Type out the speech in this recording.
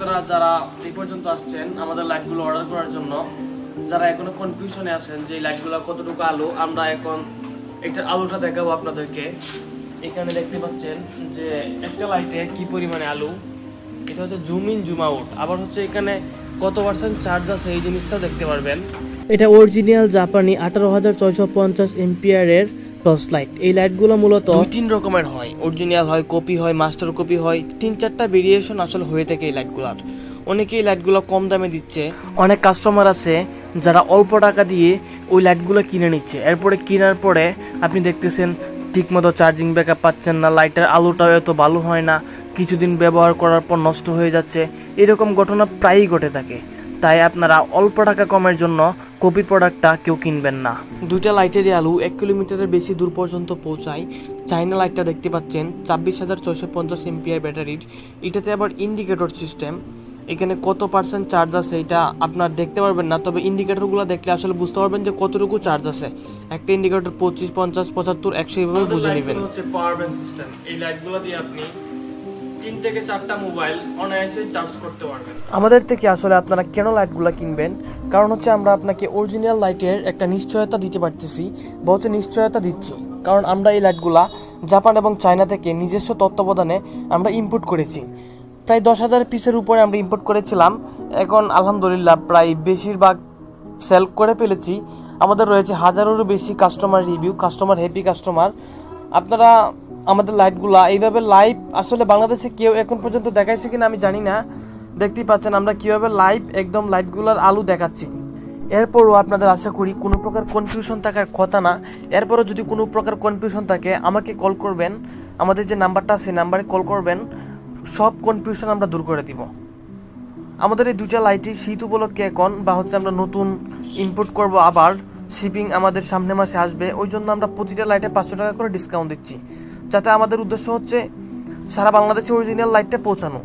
ভক্তরা যারা এই পর্যন্ত আসছেন আমাদের লাইটগুলো অর্ডার করার জন্য, যারা এখনও কনফিউশনে আছেন যে লাইটগুলো কতটুকু আলো, আমরা এখন একটা আলোটা দেখাবো আপনাদেরকে। এখানে দেখতে পাচ্ছেন যে একটা লাইটে কি পরিমাণে আলো, এটা হচ্ছে জুম ইন জুম আউট আবার হচ্ছে এখানে কত পার্সেন্ট চার্জ আছে এই জিনিসটা দেখতে পারবেন। এটা অরিজিনাল জাপানি আঠারো হাজার ছয়শো পঞ্চাশ এমপিয়ারের টর্চ লাইট এই লাইটগুলো মূলত দুই তিন রকমের হয়। অরিজিনাল হয় কপি হয় মাস্টার কপি হয়। তিন চারটা ভেরিয়েশন আসলে হয়ে থাকে এই লাইটগুলোর। অনেকে এই লাইটগুলো কম দামে দিচ্ছে। অনেক কাস্টমার আছে যারা অল্প টাকা দিয়ে ওই লাইটগুলো কিনে নিচ্ছে। এরপরে কেনার পরে আপনি দেখতেছেন ঠিকমতো চার্জিং ব্যাকআপ পাচ্ছেন না লাইটের আলোটাও এত ভালো হয় না কিছুদিন ব্যবহার করার পর নষ্ট হয়ে যাচ্ছে। এরকম ঘটনা প্রায়ই ঘটে থাকে। তাই আপনারা অল্প টাকা কমের জন্য কপি প্রোডাক্টটা কেউ কিনবেন না। দুইটা লাইটেরই আলু এক কিলোমিটারের বেশি দূর পর্যন্ত পৌঁছায়। চাইনা লাইটটা দেখতে পাচ্ছেন ছাব্বিশ হাজার ছয়শো পঞ্চাশ এমপিআর ব্যাটারির। এটাতে আবার ইন্ডিকেটর সিস্টেম। এখানে কত পার্সেন্ট চার্জ আছে এটা আপনার দেখতে পারবেন না তবে ইন্ডিকেটরগুলো দেখলে আসলে বুঝতে পারবেন যে কতটুকু চার্জ আছে। একটা ইন্ডিকেটর পঁচিশ পঞ্চাশ পঁচাত্তর একশো এইভাবে বুঝে নেবেন। হচ্ছে পাওয়ার ব্যাংক সিস্টেম এই লাইটগুলো দিয়ে আপনি তিন থেকে চারটা মোবাইল অনায়াসে চার্জ করতে পারবেন। আমাদের থেকে আসলে আপনারা কেন লাইটগুলো কিনবেন? কারণ হচ্ছে আমরা আপনাকে অরিজিনাল লাইটের একটা নিশ্চয়তা দিতে পারতেছি, বা হচ্ছে নিশ্চয়তা দিচ্ছি। কারণ আমরা এই লাইটগুলা জাপান এবং চায়না থেকে নিজস্ব তত্ত্বাবধানে আমরা ইম্পোর্ট করেছি। প্রায় দশ হাজার পিসের উপরে আমরা ইম্পোর্ট করেছিলাম। এখন আলহামদুলিল্লাহ প্রায় বেশিরভাগ সেল করে ফেলেছি। আমাদের রয়েছে হাজারেরও বেশি customer review customer happy customer আপনারা আমাদের লাইটগুলা এইভাবে লাইভ আসলে বাংলাদেশে কেউ এখন পর্যন্ত দেখাইছে কিনা আমি জানি না। দেখতেই পাচ্ছেন আমরা কীভাবে লাইভ একদম লাইটগুলোর আলো দেখাচ্ছি। এরপরও আপনাদের আশা করি কোনো প্রকার কনফিউশন থাকার কথা না। এরপরও যদি কোনো প্রকার কনফিউশন থাকে, আমাকে কল করবেন। আমাদের যে নাম্বারটা আছে, নাম্বারে কল করবেন। সব কনফিউশন আমরা দূর করে দিব। আমাদের এই দুইটা লাইটই শীত উপলক্ষে এখন বা হচ্ছে আমরা নতুন ইনপুট করব আবার। শিপিং আমাদের সামনে মাসে আসবে, ওই জন্য আমরা প্রতিটা লাইটে পাঁচশো টাকা করে ডিসকাউন্ট দিচ্ছি। যাতে আমাদের উদ্দেশ্য হচ্ছে সারা বাংলাদেশে অরিজিনাল লাইটটা পৌঁছানো।